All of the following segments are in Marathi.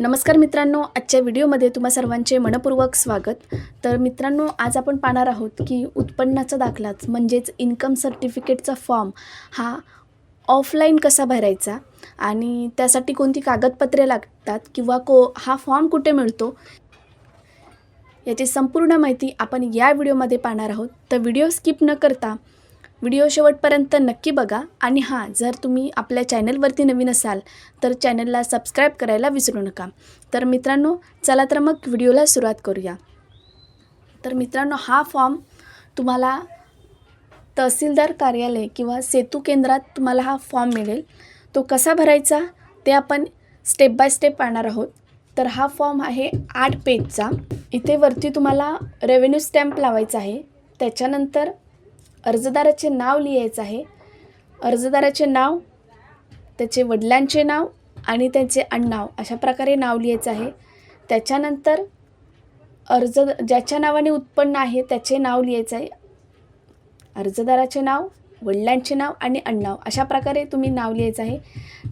नमस्कार मित्रांनो आजच्या व्हिडिओमध्ये तुम्हा सर्वांचे मनपूर्वक स्वागत. तर मित्रांनो आज आपण पाहणार आहोत की उत्पन्नाचा दाखलाच म्हणजेच इन्कम सर्टिफिकेटचा फॉर्म हा ऑफलाईन कसा भरायचा आणि त्यासाठी कोणती कागदपत्रे लागतात किंवा को हा फॉर्म कुठे मिळतो याची संपूर्ण माहिती आपण या व्हिडिओमध्ये पाहणार आहोत. तर व्हिडिओ स्किप न करता व्हिडिओ शेवटपर्यंत नक्की बघा. आणि हां जर तुम्ही आपल्या चॅनलवरती नवीन असाल तर चॅनलला सबस्क्राईब करायला विसरू नका. तर मित्रांनो चला तर मग व्हिडिओला सुरुवात करूया. तर मित्रांनो हा फॉर्म तुम्हाला तहसीलदार कार्यालय किंवा सेतू केंद्रात तुम्हाला हा फॉर्म मिळेल. तो कसा भरायचा ते आपण स्टेप बाय स्टेप पाहणार आहोत. तर हा फॉर्म आहे आठ पेजचा. इथे वरती तुम्हाला रेव्हेन्यू स्टॅम्प लावायचा आहे. त्याच्यानंतर अर्जदाराचे नाव लिहायचं आहे. अर्जदाराचे नाव त्याचे वडिलांचे नाव आणि त्यांचे आडनाव अशा प्रकारे नाव लिहायचं आहे. त्याच्यानंतर अर्ज ज्याच्या नावाने उत्पन्न आहे त्याचे नाव लिहायचं आहे. अर्जदाराचे नाव वडिलांचे नाव आणि अण्णाव अशा प्रकारे तुम्ही नाव लिहायचं आहे.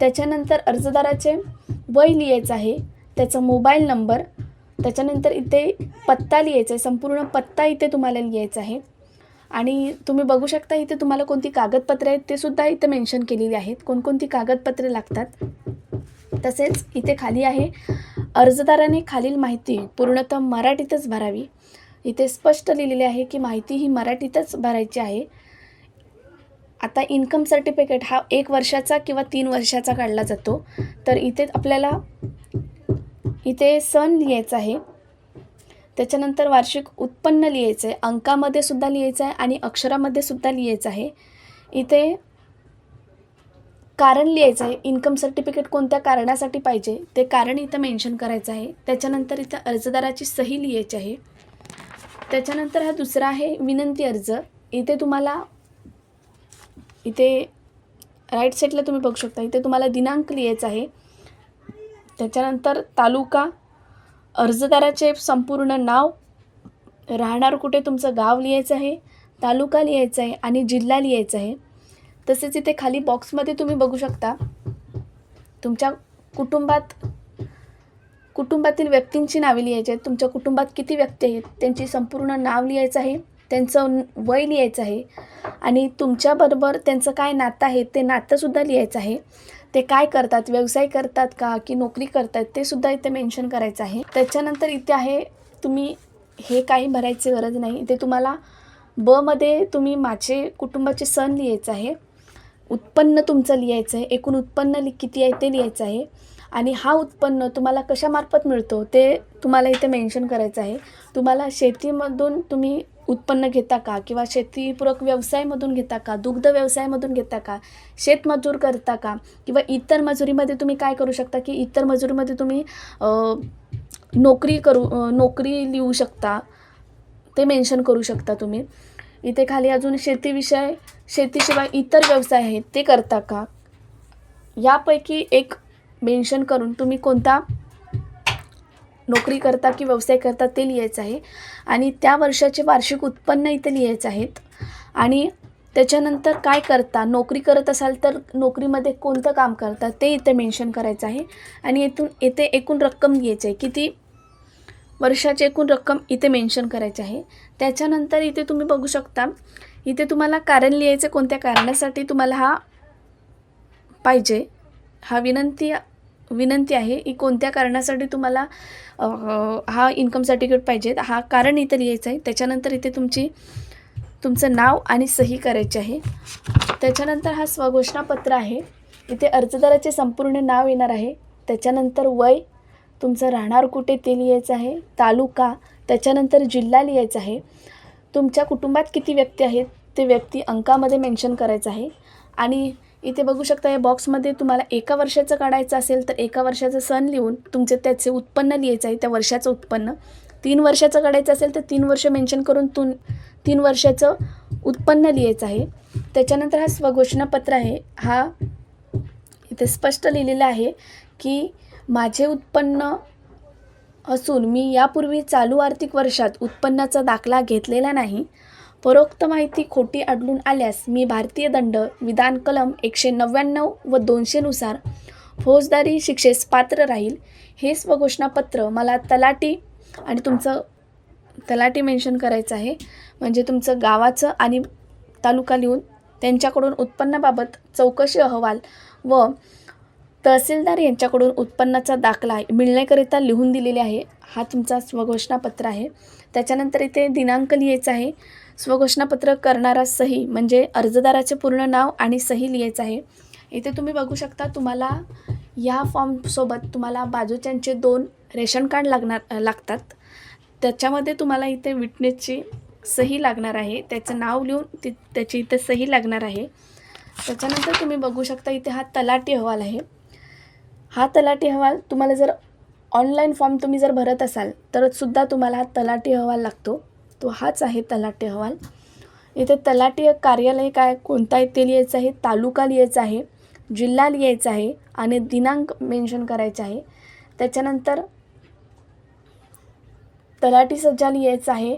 त्याच्यानंतर अर्जदाराचे वय लिहायचं आहे. त्याचा मोबाईल नंबर त्याच्यानंतर इथे पत्ता लिहायचा आहे. संपूर्ण पत्ता इथे तुम्हाला लिहायचा आहे. आणि तुम्ही बघू शकता इथे तुम्हाला कोणती कागदपत्रे आहेत ते सुद्धा इथे मेन्शन केलेली आहेत. कोणकोणती कागदपत्रे लागतात? तसेच इथे खाली आहे. अर्जदाराने खालील माहिती पूर्णतः मराठीतच भरावी. इथे स्पष्ट लिहिलेले आहे की माहिती ही मराठीतच भरायची आहे. आता इन्कम सर्टिफिकेट हा एक वर्षाचा किंवा तीन वर्षाचा काढला जातो. तर इथे आपल्याला इथे सण लिहायचा आहे. त्याच्यानंतर वार्षिक उत्पन्न लिहायचं आहे अंकामध्ये सुद्धा लिहायचं आहे आणि अक्षरामध्ये सुद्धा लिहायचं आहे इथे कारण लिहायचं आहे इन्कम सर्टिफिकेट कोणत्या कारणासाठी पाहिजे ते कारण इथं मेन्शन करायचं आहे. त्याच्यानंतर इथं अर्जदाराची सही लिहायची आहे. त्याच्यानंतर हा दुसरा आहे विनंती अर्ज. इथे तुम्हाला इथे राईट साईडला तुम्ही बघू शकता इथे तुम्हाला दिनांक लिहायचा आहे. त्याच्यानंतर तालुका अर्जदाराचे संपूर्ण नाव राहणार कुठे? तुमचं गाव लिहायचं आहे तालुका लिहायचा आहे आणि जिल्हा लिहायचा आहे. तसेच इथे खाली बॉक्समध्ये तुम्ही बघू शकता तुमच्या कुटुंबात कुटुंबातील व्यक्तींची नावे लिहायची आहेत. तुमच्या कुटुंबात किती व्यक्ती आहेत? त्यांची संपूर्ण नाव लिहायचं आहे त्यांचं वय लिहायचं आहे आणि तुमच्याबरोबर त्यांचं काय नातं आहे ते नातंसुद्धा लिहायचं आहे. ते काय करतात व्यवसाय करतात का की नोकरी करतात ते सुद्धा इथे मेन्शन करायचं आहे. त्याच्यानंतर इथे आहे तुम्ही हे काही भरायची गरज नाही. इथे तुम्हाला बमध्ये तुम्ही माझे कुटुंबाचे सण लिहायचं आहे. उत्पन्न तुमचं लिहायचं आहे. एकूण उत्पन्न लि किती आहे ते लिहायचं आहे. आणि हा उत्पन्न तुम्हाला कशामार्फत मिळतो ते तुम्हाला इथे मेन्शन करायचं आहे. तुम्हाला शेतीमधून तुम्ही उत्पन्न घेता का? किंवा शेतीपूरक व्यवसायामधून घेता का? दुग्ध व्यवसायामधून घेता का? शेतमजूर करता का? किंवा इतर मजुरीमध्ये तुम्ही काय करू शकता की इतर मजुरीमध्ये तुम्ही नोकरी करू नोकरी लिहू शकता. ते मेन्शन करू शकता तुम्ही. इथे खाली अजून शेतीविषय शेतीशिवाय इतर व्यवसाय आहेत ते करता का? यापैकी एक मेन्शन करून तुम्ही कोणता नोकरी करता की व्यवसाय करता ते लिहायचं आहे. आणि त्या वर्षाचे वार्षिक उत्पन्न इथे लिहायचं आहेत. आणि त्याच्यानंतर काय करता? नोकरी करत असाल तर नोकरीमध्ये कोणतं काम करता? ते इथे मेन्शन करायचं आहे. आणि येथून येथे एकूण रक्कम लिहायची आहे. किती? वर्षाची एकूण रक्कम इथे मेन्शन करायची आहे. त्याच्यानंतर इथे तुम्ही बघू शकता. इथे तुम्हाला कारण लिहायचं कोणत्या कारणासाठी तुम्हाला हा पाहिजे. हा विनंती विनंती आहे की कोणत्या कारणासाठी तुम्हाला हा इन्कम सर्टिफिकेट पाहिजे हा कारण इथं लिहायचं आहे. त्याच्यानंतर इथे तुमची तुमचं नाव आणि सही करायची आहे. त्याच्यानंतर हा स्वघोषणापत्र आहे. इथे अर्जदाराचे संपूर्ण नाव येणार आहे. त्याच्यानंतर वय तुमचं राहणार कुठे ते लिहायचं आहे. तालुका त्याच्यानंतर जिल्हा लिहायचा आहे. तुमच्या कुटुंबात किती व्यक्ती आहेत? ते व्यक्ती अंकामध्ये मेन्शन करायचं आहे. आणि इथे बघू शकता या बॉक्समध्ये तुम्हाला एका वर्षाचं काढायचं असेल तर एका वर्षाचं सण लिहून तुमचे त्याचे उत्पन्न लिहायचं आहे त्या वर्षाचं उत्पन्न. तीन वर्षाचं काढायचं असेल तर तीन वर्ष मेन्शन करून तुम तीन वर्षाचं उत्पन्न लिहायचं आहे. त्याच्यानंतर हा स्वघोषणापत्र आहे. हा इथे स्पष्ट लिहिलेलं आहे की माझे उत्पन्न असून मी यापूर्वी चालू आर्थिक वर्षात उत्पन्नाचा दाखला घेतलेला नाही परोक्त माहिती खोटी आढळून आल्यास मी भारतीय दंड विधान कलम एकशे नव्याण्णव व दोनशेनुसार फौजदारी शिक्षेस पात्र राहील. हे स्वघोषणापत्र मला तलाटी आणि तुमचं तलाटी मेन्शन करायचं आहे. म्हणजे तुमचं गावाचं आणि तालुका लिहून त्यांच्याकडून उत्पन्नाबाबत चौकशी अहवाल व तहसीलदार यांच्याकडून उत्पन्नाचा दाखला मिळण्याकरिता लिहून दिलेले आहे. हा तुमचा स्वघोषणापत्र आहे. त्याच्यानंतर इथे दिनांक लिहायचा आहे. स्वघोषणापत्र करणारा सही म्हणजे अर्जदाराचे पूर्ण नाव आणि सही लिहायचं आहे. इथे तुम्ही बघू शकता तुम्हाला या फॉर्मसोबत तुम्हाला बाजूच्यांचे दोन रेशन कार्ड लागणार लागतात. त्याच्यामध्ये तुम्हाला इथे विटनेसची सही लागणार आहे. त्याचं नाव लिहून ती त्याची इथे सही लागणार आहे. त्याच्यानंतर तुम्ही बघू शकता इथे हा तलाटी अहवाल आहे. हा तलाठी अहवाल तुम्हाला जर ऑनलाईन फॉर्म तुम्ही जर भरत असाल तर सुद्धा तुम्हाला हा तलाठी अहवाल लागतो. तो हाच आहे तलाठी अहवाल. इथे तलाठी कार्यालय काय कोणता येथे ते लिहायचं आहे तालुका लिहायचा आहे जिल्हा लिहायचा आहे आणि दिनांक मेन्शन करायचा आहे. त्याच्यानंतर तलाठी सज्जा लिहायचा आहे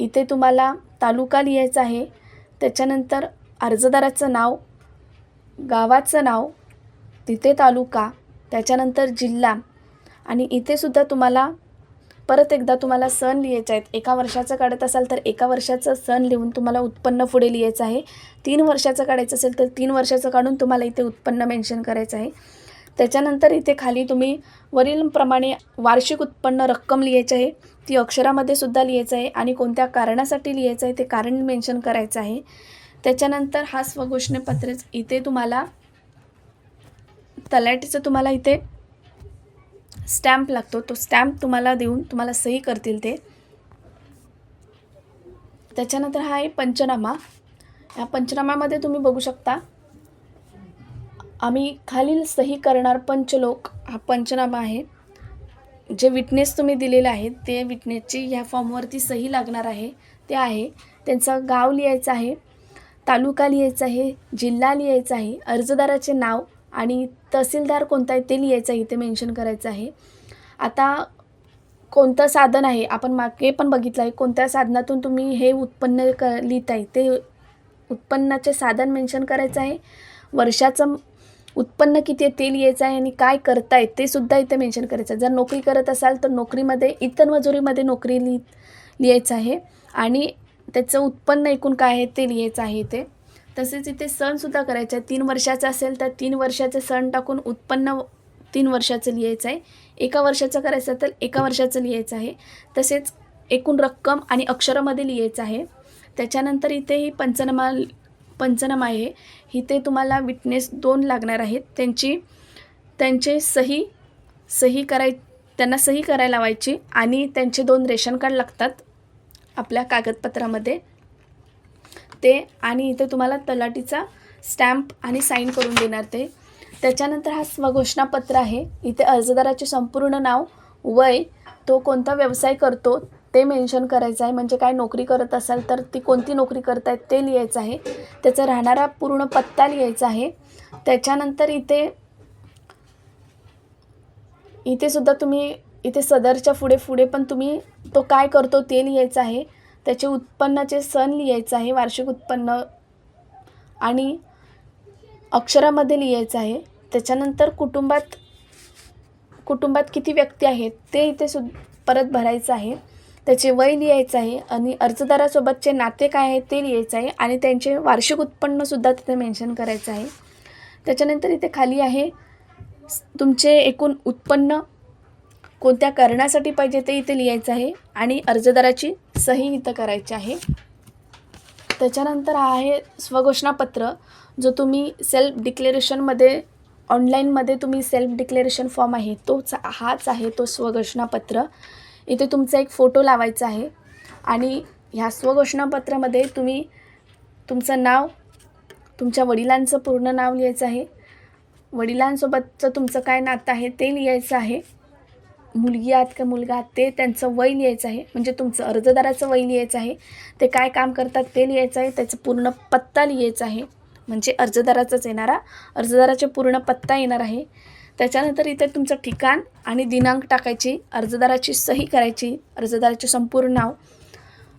इथे तुम्हाला तालुका लिहायचा आहे त्याच्यानंतर अर्जदाराचं नाव गावाचं नाव तिथे तालुका त्याच्यानंतर जिल्हा. आणि इथेसुद्धा तुम्हाला परत एकदा तुम्हाला सण लिहायचे आहेत. एका वर्षाचं काढत असाल तर एका वर्षाचं सण लिहून तुम्हाला उत्पन्न पुढे लिहायचं आहे. तीन वर्षाचं काढायचं असेल तर तीन वर्षाचं काढून तुम्हाला इथे उत्पन्न मेन्शन करायचं आहे. त्याच्यानंतर इथे खाली तुम्ही वरीलप्रमाणे वार्षिक उत्पन्न रक्कम लिहायची आहे. ती अक्षरामध्ये सुद्धा लिहायचं आहे आणि कोणत्या कारणासाठी लिहायचं आहे ते कारण मेन्शन करायचं आहे. त्याच्यानंतर हा स्वघोषणेपत्रच इथे तुम्हाला तलाठीचं तुम्हाला इथे स्टॅम्प लागतो. तो स्टॅम्प तुम्हाला देऊन तुम्हाला सही करतील ते. त्याच्यानंतर हा आहे पंचनामा. ह्या पंचनाम्यामध्ये तुम्ही बघू शकता आम्ही खालील सही करणार पंचलोक हा पंचनामा आहे. जे विटनेस तुम्ही दिलेले आहेत ते विटनेसची ह्या फॉर्मवरती सही लागणार आहे ते आहे. त्यांचं गाव लिहायचं आहे तालुका लिहायचा आहे जिल्हा लिहायचा आहे अर्जदाराचे नाव आणि तहसीलदार कोणता आहे ते लिहायचं आहे इथे मेन्शन करायचं आहे. आता कोणतं साधन आहे आपण मागे पण बघितलं आहे कोणत्या साधनातून तुम्ही हे उत्पन्न क लिहिताय ते उत्पन्नाचे साधन मेन्शन करायचं आहे. वर्षाचं उत्पन्न किती आहे ते लिहायचं आहे आणि काय करताय ते सुद्धा इथे मेन्शन करायचं आहे. जर नोकरी करत असाल तर नोकरीमध्ये इतर मजुरीमध्ये नोकरी लिह लिहायचं आहे. आणि त्याचं उत्पन्न एकूण काय आहे ते लिहायचं आहे इथे. तसेच इथे सणसुद्धा करायचे. आहे तीन वर्षाचा असेल तर तीन वर्षाचे सण टाकून उत्पन्न तीन वर्षाचं लिहायचं आहे. एका वर्षाचं करायचं तर एका वर्षाचं लिहायचं आहे. तसेच एकूण रक्कम आणि अक्षरामध्ये लिहायचं आहे. त्याच्यानंतर इथे ही पंचनामा पंचनामा आहे. इथे तुम्हाला विटनेस दोन लागणार आहेत. त्यांची त्यांचे सही सही कराय त्यांना सही करायला लावायची आणि त्यांचे दोन रेशन कार्ड लागतात आपल्या कागदपत्रामध्ये. ते आणि इथे तुम्हाला तलाठीचा स्टॅम्प आणि साईन करून देणार ते. त्याच्यानंतर हा स्वघोषणापत्र आहे. इथे अर्जदाराचे संपूर्ण नाव वय तो कोणता व्यवसाय करतो ते मेन्शन करायचं आहे. म्हणजे काय नोकरी करत असाल तर ती कोणती नोकरी करतायत ते लिहायचं आहे. त्याचा राहणारा पूर्ण पत्ता लिहायचा आहे. त्याच्यानंतर इथे इथे सुद्धा तुम्ही इथे सदरच्या पुढे पुढे पण तुम्ही तो काय करतो ते लिहायचं आहे. त्याचे उत्पन्नाचे सण लिहायचं आहे वार्षिक उत्पन्न आणि अक्षरामध्ये लिहायचं आहे. त्याच्यानंतर कुटुंबात कुटुंबात किती व्यक्ती आहेत ते इथे सु परत भरायचं आहे. त्याचे वय लिहायचं आहे आणि अर्जदारासोबतचे नाते काय आहे ते लिहायचं आहे आणि त्यांचे वार्षिक उत्पन्नसुद्धा तिथे मेन्शन करायचं आहे. त्याच्यानंतर इथे खाली आहे तुमचे एकूण उत्पन्न कोणत्या कारणासाठी पाहिजे ते इथे लिहायचं आहे आणि अर्जदाराची सही इथं करायची आहे. त्याच्यानंतर हा आहे स्वघोषणापत्र जो तुम्ही सेल्फ डिक्लेरेशनमध्ये ऑनलाईनमध्ये तुम्ही सेल्फ डिक्लेरेशन फॉर्म आहे तोच हाच आहे तो स्वघोषणापत्र. इथे तुमचा एक फोटो लावायचा आहे आणि ह्या स्वघोषणापत्रामध्ये तुम्ही तुमचं नाव तुमच्या वडिलांचं पूर्ण नाव लिहायचं आहे. वडिलांसोबतचं तुमचं काय नातं आहे ते लिहायचं आहे. मुलगी आहात का मुलगा आहात ते त्यांचं वय लिहायचं आहे. म्हणजे तुमचं अर्जदाराचं वय लिहायचं आहे. ते काय काम करतात ते लिहायचं आहे. त्याचं पूर्ण पत्ता लिहायचा आहे. म्हणजे अर्जदाराचाच येणारा अर्जदाराचे पूर्ण पत्ता येणार आहे. त्याच्यानंतर इथे तुमचं ठिकाण आणि दिनांक टाकायची अर्जदाराची सही करायची अर्जदाराचे संपूर्ण नाव.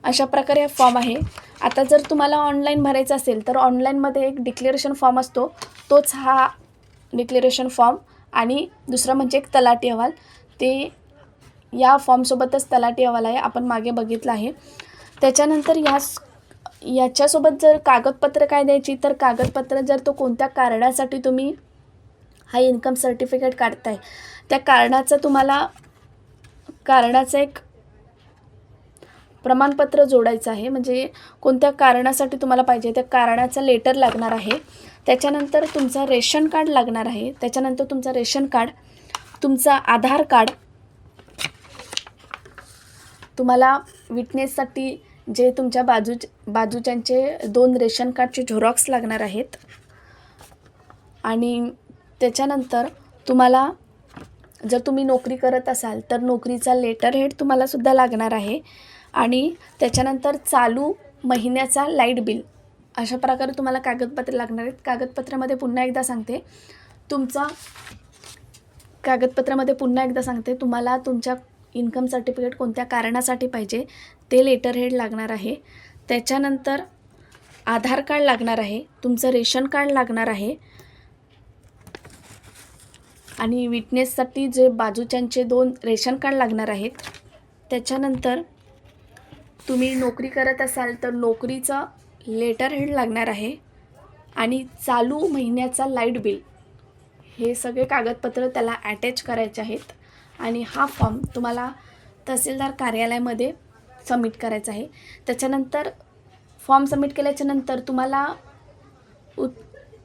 अशा प्रकारे हा फॉर्म आहे. आता जर तुम्हाला ऑनलाईन भरायचं असेल तर ऑनलाईनमध्ये एक डिक्लेरेशन फॉर्म असतो. तोच हा डिक्लेरेशन फॉर्म आणि दुसरं म्हणजे एक तलाटी अहवाल. ते या फॉर्मसोबतच तलाठी अहवाल आहे. आपण मागे बघितलं आहे. त्याच्यानंतर ह्यास याच्यासोबत जर कागदपत्र काय द्यायची तर कागदपत्र जर तो कोणत्या कारणासाठी तुम्ही हा इन्कम सर्टिफिकेट काढताय त्या कारणाचं तुम्हाला कारणाचं एक प्रमाणपत्र जोडायचं आहे. म्हणजे कोणत्या कारणासाठी तुम्हाला पाहिजे त्या कारणाचं लेटर लागणार आहे. त्याच्यानंतर तुमचं रेशन कार्ड लागणार आहे. त्याच्यानंतर तुमचं रेशन कार्ड तुमचा आधार कार्ड तुम्हाला विटनेससाठी जे तुमच्या बाजू बाजूच्यांचे दोन रेशन कार्डचे झेरॉक्स लागणार आहेत. आणि त्याच्यानंतर तुम्हाला जर तुम्ही नोकरी करत असाल तर नोकरीचा लेटर हेड तुम्हालासुद्धा लागणार आहे. आणि त्याच्यानंतर चालू महिन्याचा लाइट बिल अशा प्रकारे तुम्हाला कागदपत्र लागणार आहेत. कागदपत्रामध्ये पुन्हा एकदा सांगते. तुमचा कागदपत्रामध्ये पुन्हा एकदा सांगते तुम्हाला तुमच्या इन्कम सर्टिफिकेट कोणत्या कारणासाठी पाहिजे ते लेटर हेड लागणार आहे. त्याच्यानंतर आधार कार्ड लागणार आहे तुमचं रेशन कार्ड लागणार आहे. आणि विटनेससाठी जे बाजूच्यांचे दोन रेशन कार्ड लागणार आहेत त्याच्यानंतर तुम्ही नोकरी करत असाल तर नोकरीचं लेटर हेड लागणार आहे. आणि चालू महिन्याचा लाइट बिल हे सगळे कागदपत्र त्याला अटॅच करायचे आहेत. आणि हा फॉर्म तुम्हाला तहसीलदार कार्यालयामध्ये सबमिट करायचा आहे. त्याच्यानंतर फॉर्म सबमिट केल्याच्यानंतर तुम्हाला उत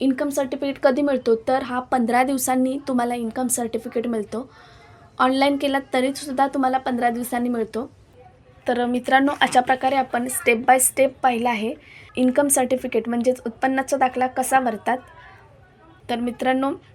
इन्कम सर्टिफिकेट कधी मिळतो? तर हा पंधरा दिवसांनी तुम्हाला इन्कम सर्टिफिकेट मिळतो. ऑनलाईन केला तरीसुद्धा तुम्हाला पंधरा दिवसांनी मिळतो. तर मित्रांनो अशा प्रकारे आपण स्टेप बाय स्टेप पाहिलं आहे. इन्कम सर्टिफिकेट म्हणजेच उत्पन्नाचा दाखला कसा भरतात? तर मित्रांनो